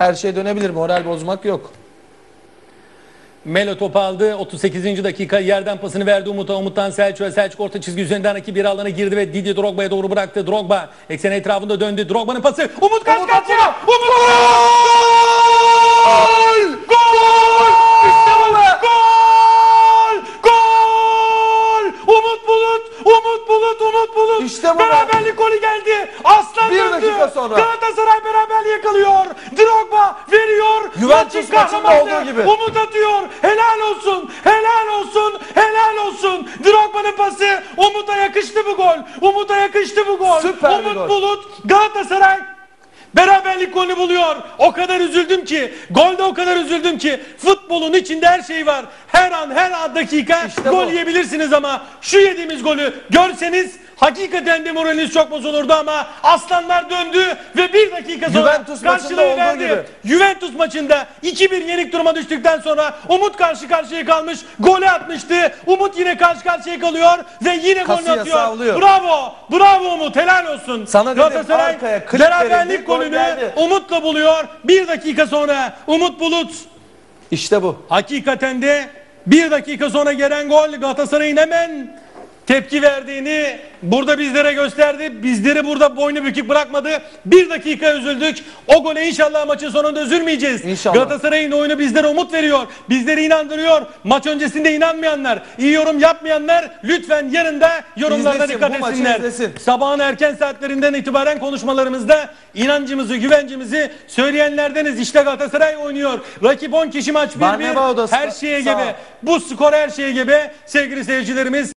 Her şey dönebilir. Moral bozmak yok. Melo topu aldı. 38. dakika yerden pasını verdi Umut'a. Umut'tan Selçuk'a. Selçuk orta çizgi üzerinden rakip bir alana girdi ve Didier Drogba'ya doğru bıraktı. Drogba eksen etrafında döndü. Drogba'nın pası. Umut kaç kaçya. atıyor. Umut gol! Gol! İşte bu be! Gol! Gol! Umut Bulut! Umut Bulut! Umut Bulut! İşte bu be! Dakika sonra. Galatasaray beraber yakalıyor. Drogba veriyor. Juventus Maçın maçında olduğu gibi. Umut atıyor. Helal olsun. Helal olsun. Helal olsun. Drogba'nın pası. Umut'a yakıştı bu gol. Umut'a yakıştı bu gol. Süper Umut gol. Bulut Galatasaray Beraberlik golü buluyor. O kadar üzüldüm ki, golde o kadar üzüldüm ki futbolun içinde her şey var. Her an her dakika İşte gol bu. yiyebilirsiniz ama şu yediğimiz golü görseniz hakikaten de moraliniz çok bozulurdu ama aslanlar döndü ve bir dakika sonra Juventus karşılığı verdi. gibi. Juventus maçında 2-1 yenik duruma düştükten sonra Umut karşı karşıya kalmış. Golü atmıştı. Umut yine karşı karşıya kalıyor ve yine golünü atıyor. sağlıyor. Bravo. Bravo Umut. Helal olsun. Sana Galatasaray arkaya beraberlik gol golünü. Umut'la buluyor. Bir dakika sonra Umut Bulut İşte bu. hakikaten de bir dakika sonra gelen gol Galatasaray'ın hemen tepki verdiğini burada bizlere gösterdi. Bizleri burada boynu bükük bırakmadı. Bir dakika üzüldük. O gole inşallah maçın sonunda üzülmeyeceğiz. İnşallah. Galatasaray'ın oyunu bizlere umut veriyor. Bizleri inandırıyor. Maç öncesinde inanmayanlar, iyi yorum yapmayanlar lütfen yarın da yorumlarda İzlesin, dikkat etsinler. Sabahın erken saatlerinden itibaren konuşmalarımızda inancımızı, güvencimizi söyleyenlerdeniz. İşte Galatasaray oynuyor. Rakip 10 kişi maç 1-1. Barnabao da Her şeye gebe. Bu skor her şeye gebe. Sevgili seyircilerimiz